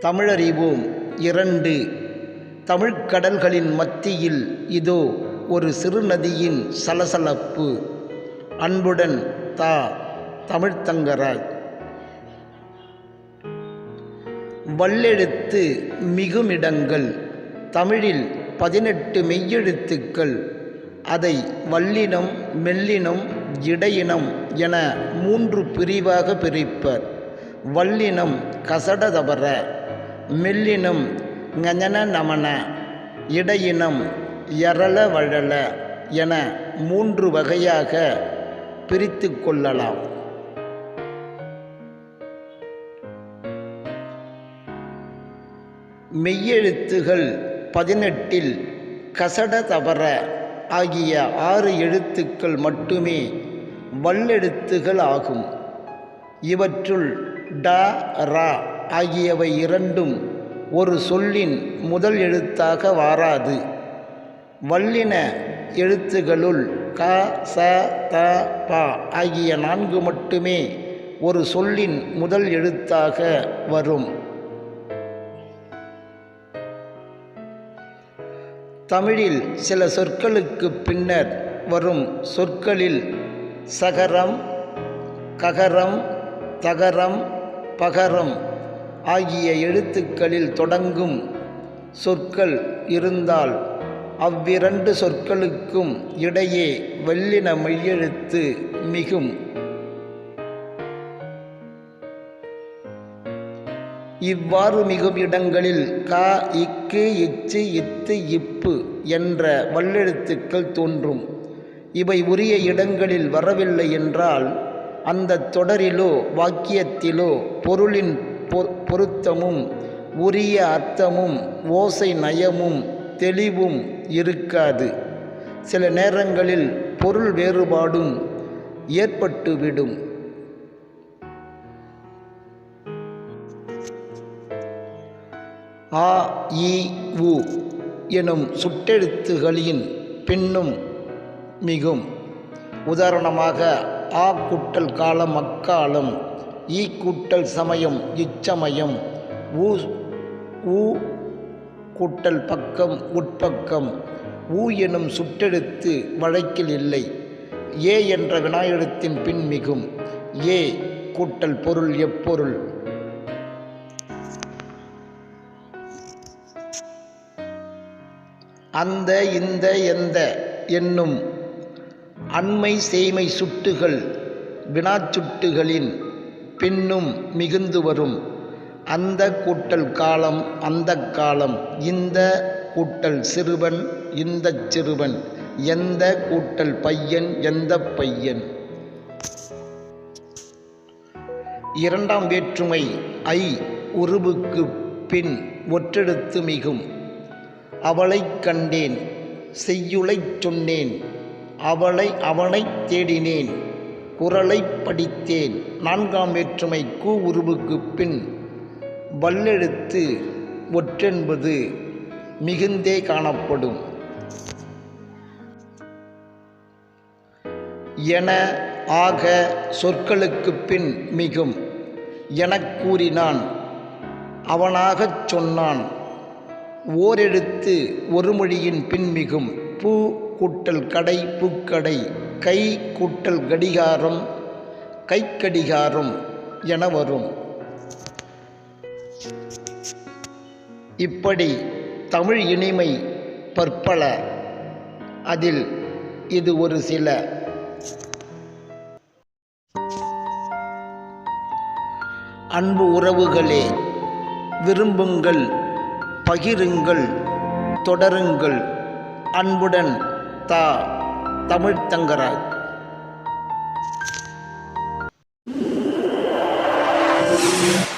தமிழறிவோம். இரண்டு. தமிழ்க்கடல்களின் மத்தியில் இதோ ஒரு சிறு நதியின் சலசலப்பு. அன்புடன் தா. தமிழ்த்தங்கராய். வல்லெழுத்து மிகுமிடங்கள். தமிழில் பதினெட்டு மெய்யெழுத்துக்கள். அதை வல்லினம் மெல்லினம் இடையினம் என மூன்று பிரிவாக பிரிப்பர். வல்லினம் கசடதபர மெல்லினம் ஞன நமன இடையினம் எரள வழல என மூன்று வகையாக பிரித்து கொள்ளலாம். மெய்யெழுத்துகள் பதினெட்டில் கசட தவற ஆகிய ஆறு எழுத்துக்கள் மட்டுமே வல்லெழுத்துகள் ஆகும். இவற்றுள் ட ரா ஆகியவை இரண்டும் ஒரு சொல்லின் முதல் எழுத்தாக வாராது. வல்லின எழுத்துகளுள் க ச த ப ஆகிய நான்கு மட்டுமே ஒரு சொல்லின் முதல் எழுத்தாக வரும். தமிழில் சில சொற்களுக்கு பின்னர் வரும் சொற்களில் சகரம் ககரம் தகரம் பகரம் ஆகிய எழுத்துக்களில் தொடங்கும் சொற்கள் இருந்தால் அவ்விரண்டு சொற்களுக்கும் இடையே வல்லின மெய்யெழுத்து மிகும். இவ்வாறு மிகும் இடங்களில் க இக்கு இச்சு இத்து இப்பு என்ற வல்லெழுத்துக்கள் தோன்றும். இவை உரிய இடங்களில் வரவில்லை என்றால் அந்த தொடரிலோ வாக்கியத்திலோ பொருளின் பொ- பொருத்தமும் உரிய அர்த்தமும் ஓசை நயமும் தெளிவும் இருக்காது. சில நேரங்களில் பொருள் வேறுபாடும் ஏற்பட்டுவிடும். ஆ இ உ எனும் சுட்டெழுத்துகளின் பின்னும் மிகும். உதாரணமாக ஆ கூட்டல் காலம் அக்காலம் ஈ கூட்டல் சமயம் இச்சமயம். ஊ ஊ கூட்டல் பக்கம் உட்பக்கம். ஊ எனும் சுட்டெழுத்து வழக்கில் இல்லை. ஏ என்ற வினாயெழுத்தின் பின் மிகும். ஏ கூட்டல் பொருள் எப்பொருள்? அந்த இந்த எந்த என்னும் அண்மை செய்மை சுட்டுகள் வினாச்சுட்டுகளின் பின்னும் மிகுந்து வரும். அந்த கூட்டல் காலம் அந்த காலம் இந்த கூட்டல் சிறுவன் இந்த சிறுவன் எந்த கூட்டல் பையன் எந்த பையன்? இரண்டாம் வேற்றுமை ஐ உருவுக்கு பின் ஒற்றெடுத்து மிகும். அவளைக் கண்டேன் செய்யுளைச் சொன்னேன் அவளை அவனைத் தேடினேன். குரலைப் படித்தேன். நான்காம் வேற்றுமை கூ உருவுக்குப் பின் வல்லெழுத்து ஒற்றென்பது மிகுந்தே காணப்படும். என ஆக சொற்களுக்குப் பின் மிகும். எனக் கூறினான். அவனாகச் சொன்னான். ஓரெழுத்து ஒரு மொழியின் பின்மிகும் பூ கூட்டல் கடை பூக்கடை. கை கூட்டல் கடிகாரம் கைக்கடிகாரம் என வரும். இப்படி தமிழ் இனிமை பற்பல அதில் இது ஒரு சில. அன்பு உறவுகளே விரும்புங்கள் பகிருங்கள் தொடருங்கள். அன்புடன் தா. தமிழ் தங்கராஜ் Yeah.